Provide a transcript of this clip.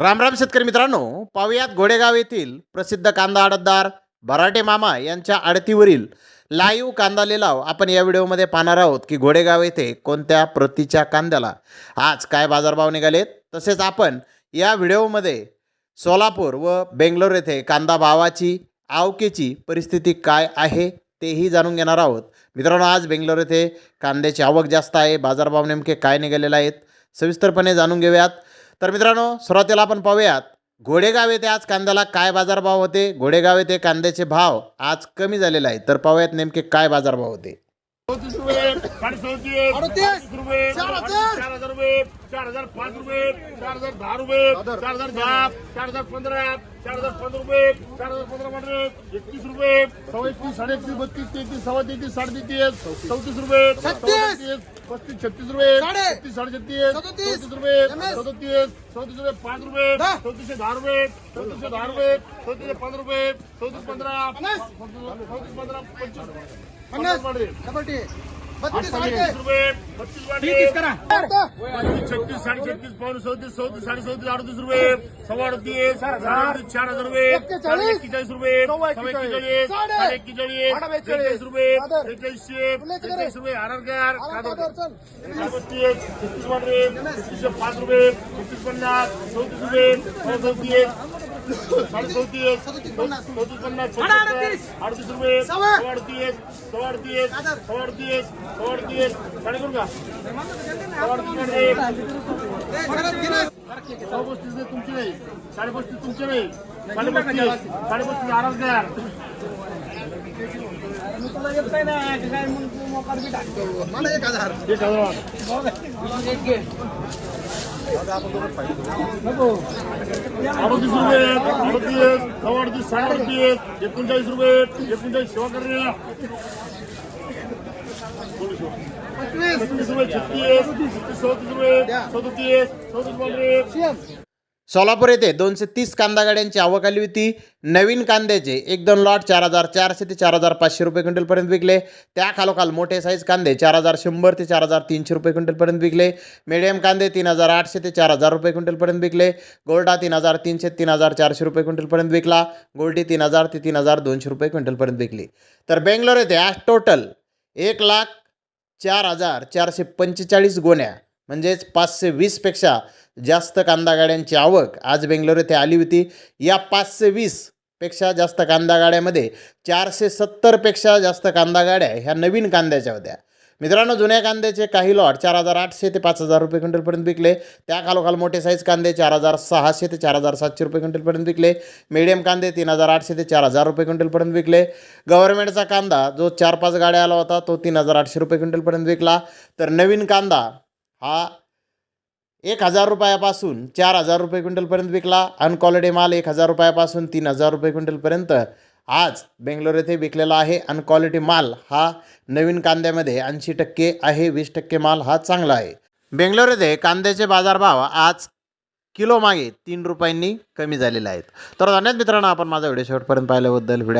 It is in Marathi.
रामराम शेतकरी मित्रांनो पाहुयात घोडेगाव येथील प्रसिद्ध कांदा आडतदार बराटे मामा यांच्या आडतीवरील लाईव्ह कांदा लिलाव आपण या व्हिडिओमध्ये पाहणार आहोत की घोडेगाव येथे कोणत्या प्रतीच्या कांद्याला आज काय बाजारभाव निघालेत. तसेच आपण या व्हिडिओमध्ये सोलापूर व बेंगलोर येथे कांदा भावाची आवकेची परिस्थिती काय आहे तेही जाणून घेणार आहोत. मित्रांनो आज बेंगलोर येथे कांद्याची आवक जास्त आहे बाजारभाव नेमके काय निघालेले आहेत सविस्तरपणे जाणून घेऊयात. तर मित्रांनो सुरुवातीला आपण पाहूयात घोडेगाव येथे आज कांद्याला काय बाजारभाव होते? घोडेगाव येथे कांद्याचे भाव आज कमी झालेले आहेत. तर पाहूयात नेमके काय बाजारभाव होते? चार हजार पाच रुपये चार हजार दहा रुपये चार हजार दहा चार हजार पंधरा चार हजार पंधरा रुपये चार हजार पंधरा पंधरा एकतीस रुपये सव्वा एकतीस साडे एकतीस बत्तीस तेहतीस सव्वा तेहतीस साडे तेहतीस चौतीस रुपये पस्तीस छत्तीस रुपये छत्तीस साडे छत्तीस चौतीस रुपये सदतीस चौतीस रुपये पाच रुपये चौतीसशे दहा रुपये चौतीसशे दहा रुपये चौतीसशे पंधरा रुपये चौतीस पंधरा चौतीस पंधरा पंचवीस पन्नास! वाढले. रुपये. छत्तीस साडे छत्तीस पावणे चौतीस चौतीस साडे चौतीस अडतीस रुपये. सव्वा अडतीस चार. हजार रुपये. एक्केचाळीस. रुपये. एक्केचाळीस. साडे एक्केचाळीस. रुपये. बेचाळीसशे बेचाळीस रुपये. आरआरगार बत्तीस छत्तीस वाढले छत्तीसशे पाच रुपये. छत्तीस पन्नास. चौतीस रुपये. चौतीस साडे चौतीस चौतीस पन्नास पंच्याहत्तर, अडतीस रुपये अडतीस सव्वा. अडतीस सव्वा अडतीस सव्वा अडतीस साडे करू का? सव्वा अडतीस वाढले. सव्वा पस्तीस नाही तुमची नाही. साडे पस्तीस तुमचे नाही. साडे पस्तीस साडे पस्तीस आराम द्या. एक हजार. अडतीस रुपये अडतीस सव्वा अडतीस साडे अडतीस एकोणचाळीस रुपये एकोणचाळीस सेवा करणे. छत्तीस रुपये छत्तीस छत्तीस चौतीस रुपये सदतीस रुपये सोलापूर येथे दोनशे तीस कांदा गाड्यांची आवक आली होती. नवीन कांद्याचे एक दोन लॉट चार हजार चारशे ते चार हजार पाचशे रुपये क्विंटलपर्यंत विकले. त्या खालोखाल मोठे साईज कांदे चार हजार शंभर ते चार हजार तीनशे रुपये क्विंटलपर्यंत विकले. मिडियम कांदे तीन हजार आठशे ते चार हजार रुपये क्विंटलपर्यंत विकले. गोल्डा तीन हजार तीनशे तीन हजार चारशे रुपये क्विंटलपर्यंत विकला. गोल्डी तीन हजार ते तीन हजार दोनशे रुपये क्विंटलपर्यंत विकली. तर बेंगलोर येथे आज टोटल एक लाख चार हजार चारशे पंचेचाळीस गोण्या म्हणजेच पाचशे वीसपेक्षा जास्त कांदा गाड्यांची आवक आज बेंगलोर येथे आली होती. या पाचशे वीसपेक्षा जास्त कांदा गाड्यामध्ये चारशे सत्तरपेक्षा जास्त कांदा गाड्या ह्या नवीन कांद्याच्या होत्या. मित्रांनो जुन्या कांद्याचे काही लॉट चार हजार आठशे ते पाच हजार रुपये क्विंटलपर्यंत विकले. त्या खालोखाल मोठे साईज कांदे चार हजार सहाशे ते चार हजार सातशे रुपये क्विंटलपर्यंत विकले. मीडियम कांदे तीन हजार आठशे ते चार हजार रुपये क्विंटलपर्यंत विकले. गव्हर्नमेंटचा कांदा जो चार पाच गाड्या आला होता तो तीन हजार आठशे रुपये क्विंटलपर्यंत विकला. तर नवीन कांदा हा एक हजार रुपयापासून चार हजार रुपये क्विंटलपर्यंत विकला. अनक्वालिटी माल एक हजार रुपयापासून तीन हजार रुपये क्विंटलपर्यंत. आज बेंगलोर येथे विकलेला आहे. अनक्वालिटी माल हा नवीन कांद्यामध्ये ऐंशी टक्के आहे वीस टक्के माल हा चांगला आहे. बेंगलोर येथे कांद्याचे बाजारभाव आज किलो मागे तीन रुपयांनी कमी झालेले आहेत. तर धन्यवाद मित्रांनो आपण माझा व्हिडिओ शेवटपर्यंत पाहिल्याबद्दल. व्हिडिओ